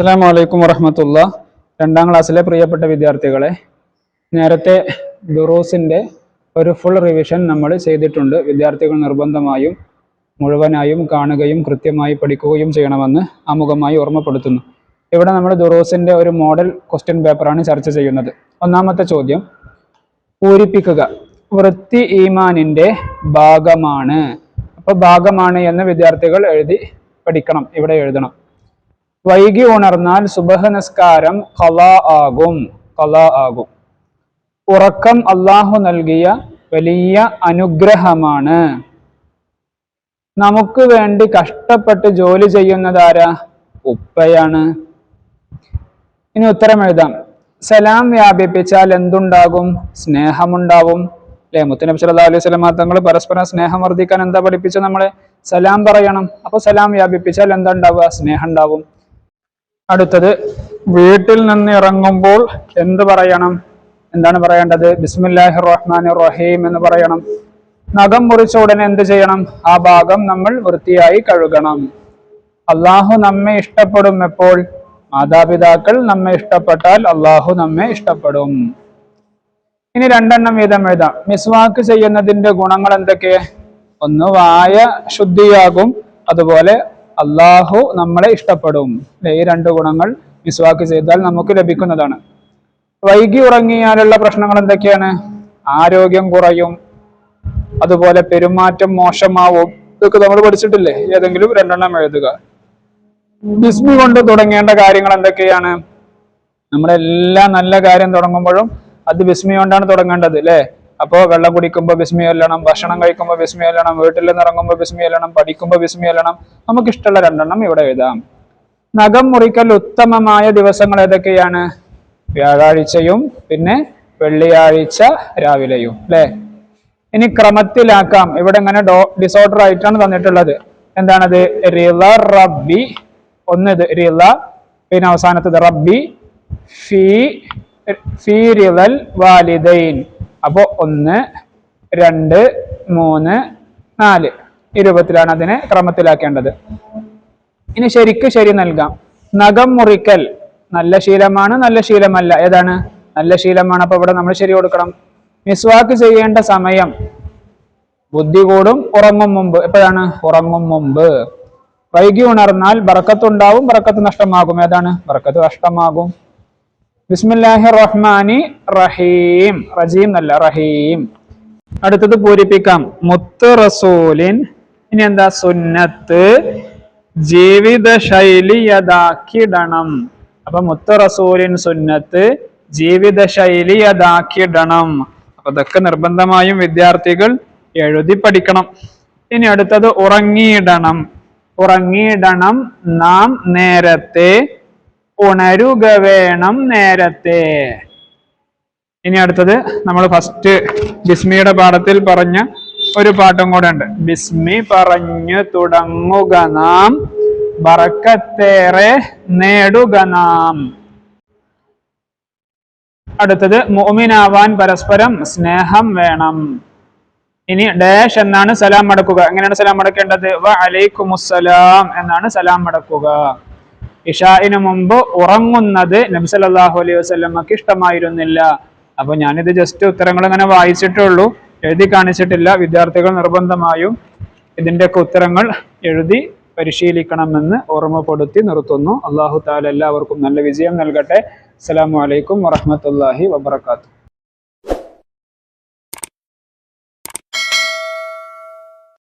അസ്സാം വലൈക്കും വറഹമത്തുള്ള. രണ്ടാം ക്ലാസ്സിലെ പ്രിയപ്പെട്ട വിദ്യാർത്ഥികളെ നേരത്തെ ദുറൂസിന്റെ ഒരു ഫുൾ റിവിഷൻ നമ്മൾ ചെയ്തിട്ടുണ്ട്. വിദ്യാർത്ഥികൾ നിർബന്ധമായും മുഴുവനായും കാണുകയും കൃത്യമായി പഠിക്കുകയും ചെയ്യണമെന്ന് ആമുഖമായി ഓർമ്മപ്പെടുത്തുന്നു. ഇവിടെ നമ്മൾ ദുറൂസിന്റെ ഒരു മോഡൽ ക്വസ്റ്റ്യൻ പേപ്പറാണ് ചർച്ച ചെയ്യുന്നത്. ഒന്നാമത്തെ ചോദ്യം പൂരിപ്പിക്കുക വൃത്തി ഈമാനിന്റെ ഭാഗമാണ്. അപ്പോൾ ഭാഗമാണ് എന്ന് വിദ്യാർത്ഥികൾ എഴുതി പഠിക്കണം ഇവിടെ എഴുതണം. വൈകി ഉണർന്നാൽ സുബഹ നിസ്കാരം കല ആകും കല ആകും. ഉറക്കം അള്ളാഹു നൽകിയ വലിയ അനുഗ്രഹമാണ്. നമുക്ക് വേണ്ടി കഷ്ടപ്പെട്ട് ജോലി ചെയ്യുന്നതാരാ? ഉപ്പയാണ്. ഇനി ഉത്തരം എഴുതാം. സലാം വ്യാപിപ്പിച്ചാൽ എന്തുണ്ടാകും? സ്നേഹമുണ്ടാവും. അല്ലെ? മുത്തനബി സല്ലല്ലാഹു അലൈഹി വസല്ലം തങ്ങൾ പരസ്പരം സ്നേഹം വർദ്ധിക്കാൻ എന്താ പഠിപ്പിച്ചത് നമ്മളെ? സലാം പറയണം. അപ്പൊ സലാം വ്യാപിപ്പിച്ചാൽ എന്താ ഉണ്ടാവുക? സ്നേഹം ഉണ്ടാവും. അടുത്തത് വീട്ടിൽ നിന്ന് ഇറങ്ങുമ്പോൾ എന്ത് പറയണം? എന്താണ് പറയേണ്ടത്? ബിസ്മില്ലാഹി റഹ്മാൻ റഹീം എന്ന് പറയണം. നഖം മുറിച്ച ഉടനെ എന്ത് ചെയ്യണം? ആ ഭാഗം നമ്മൾ വൃത്തിയായി കഴുകണം. അള്ളാഹു നമ്മെ ഇഷ്ടപ്പെടും എപ്പോൾ? മാതാപിതാക്കൾ നമ്മെ ഇഷ്ടപ്പെട്ടാൽ അള്ളാഹു നമ്മെ ഇഷ്ടപ്പെടും. ഇനി രണ്ടെണ്ണം വീതം എഴുതാം. മിസ്വാക്ക് ചെയ്യുന്നതിന്റെ ഗുണങ്ങൾ എന്തൊക്കെ? ഒന്ന് വായ ശുദ്ധിയാകും അതുപോലെ അള്ളാഹു നമ്മളെ ഇഷ്ടപ്പെടും. ഈ രണ്ട് ഗുണങ്ങൾ മിസ്വാക്ക് ചെയ്താൽ നമുക്ക് ലഭിക്കുന്നതാണ്. വൈകി ഉറങ്ങിയാലുള്ള പ്രശ്നങ്ങൾ എന്തൊക്കെയാണ്? ആരോഗ്യം കുറയും. അതുപോലെ പെരുമാറ്റം മോശമാവും. ഇതൊക്കെ നമ്മൾ പഠിച്ചിട്ടില്ലേ? ഏതെങ്കിലും രണ്ടെണ്ണം എഴുതുക. ബിസ്മി കൊണ്ട് തുടങ്ങേണ്ട കാര്യങ്ങൾ എന്തൊക്കെയാണ്? നമ്മളെല്ലാ നല്ല കാര്യം തുടങ്ങുമ്പോഴും അത് ബിസ്മി കൊണ്ടാണ് തുടങ്ങേണ്ടത് അല്ലേ? അപ്പോ വെള്ളം കുടിക്കുമ്പോൾ ബിസ്മി അല്ലണം ഭക്ഷണം കഴിക്കുമ്പോൾ ബിസ്മി അല്ലണം വീട്ടിൽ നിന്ന് ഇറങ്ങുമ്പോൾ ബിസ്മി അല്ലണം പഠിക്കുമ്പോൾ ബിസ്മി അല്ലണം നമുക്ക് ഇഷ്ടമുള്ള രണ്ടെണ്ണം ഇവിടെ എഴുതാം. നഖം മുറിക്കൽ ഉത്തമമായ ദിവസങ്ങൾ ഏതൊക്കെയാണ്? വ്യാഴാഴ്ചയും പിന്നെ വെള്ളിയാഴ്ച രാവിലെയും അല്ലേ? ഇനി ക്രമത്തിലാക്കാം. ഇവിടെ ഇങ്ങനെ ഡോ ഡിസോർഡർ ആയിട്ടാണ് തന്നിട്ടുള്ളത്. എന്താണത്? റിള റബ്ബി ഒന്ന് ഇത് റിള പിന്നെ അവസാനത്തത് റബ്ബി ഫീ ഫീ റിളൽ വാലിദൈൻ. അപ്പോ ഒന്ന് രണ്ട് മൂന്ന് നാല്. ഈ രൂപത്തിലാണ് അതിനെ ക്രമത്തിലാക്കേണ്ടത്. ഇനി ശരിക്ക് ശരി നൽകാം. നഖം മുറിക്കൽ നല്ല ശീലമാണ് നല്ല ശീലമല്ല. ഏതാണ്? നല്ല ശീലമാണ്. അപ്പൊ ഇവിടെ നമ്മൾ ശരി കൊടുക്കണം. മിസ്വാക്ക് ചെയ്യേണ്ട സമയം. ബുദ്ധി കൂടും ഉറങ്ങും മുമ്പ്. എപ്പോഴാണ്? ഉറങ്ങും മുമ്പ്. വൈകി ഉണർന്നാൽ ബറക്കത്തുണ്ടാവും ബറക്കത്ത് നഷ്ടമാകും. ഏതാണ്? ബറക്കത്ത് നഷ്ടമാകും. ബിസ്മില്ലാഹി റഹ്മാനി റഹീം റജീം അല്ല റഹീം. അടുത്തത് പൂരിപ്പിക്കാം. മുത്ത് റസൂലിൻ ഇനി എന്താ? സുന്നത്ത്. ജീവിത ശൈലിയതാക്കിടണം അപ്പൊ മുത്ത് റസൂലിൻ സുന്നത്ത് ജീവിത ശൈലിയതാക്കിടണം അപ്പൊ ഇതൊക്കെ നിർബന്ധമായും വിദ്യാർത്ഥികൾ എഴുതി പഠിക്കണം. ഇനി അടുത്തത് ഉറങ്ങിയിടണം. ഉറങ്ങിയിടണം നാം നേരത്തെ ഉണരുക വേണം നേരത്തെ. ഇനി അടുത്തത് നമ്മൾ ഫസ്റ്റ് ബിസ്മിയുടെ പാഠത്തിൽ പറഞ്ഞ ഒരു പാട്ടും കൂടെ ഉണ്ട് ബിസ്മി പറഞ്ഞു തുടങ്ങുക നാം ബറക്കത്തേറെ നേടുക നാം. അടുത്തത് മോമിനാവാൻ പരസ്പരം സ്നേഹം വേണം. ഇനി ഡാഷ് എന്നാണ് സലാം മടക്കുക എങ്ങനെയാണ് സലാം മടക്കേണ്ടത് വ അലൈക്കുമുസ്സലാം എന്നാണ് സലാം മടക്കുക ഇഷായിന് മുമ്പ് ഉറങ്ങുന്നത് നബ്സലാഹു അലൈഹി വസ്ലമക്ക് ഇഷ്ടമായിരുന്നില്ല. അപ്പൊ ഞാനിത് ജസ്റ്റ് ഉത്തരങ്ങൾ ഇങ്ങനെ വായിച്ചിട്ടുള്ളൂ. എഴുതി കാണിച്ചിട്ടില്ല. വിദ്യാർത്ഥികൾ നിർബന്ധമായും ഇതിന്റെയൊക്കെ ഉത്തരങ്ങൾ എഴുതി പരിശീലിക്കണമെന്ന് ഓർമ്മപ്പെടുത്തി നിർത്തുന്നു. അള്ളാഹു താല എല്ലാവർക്കും നല്ല വിജയം നൽകട്ടെ. അസ്സാം വലൈക്കും വറഹമത്തല്ലാഹി വബർക്കാത്തു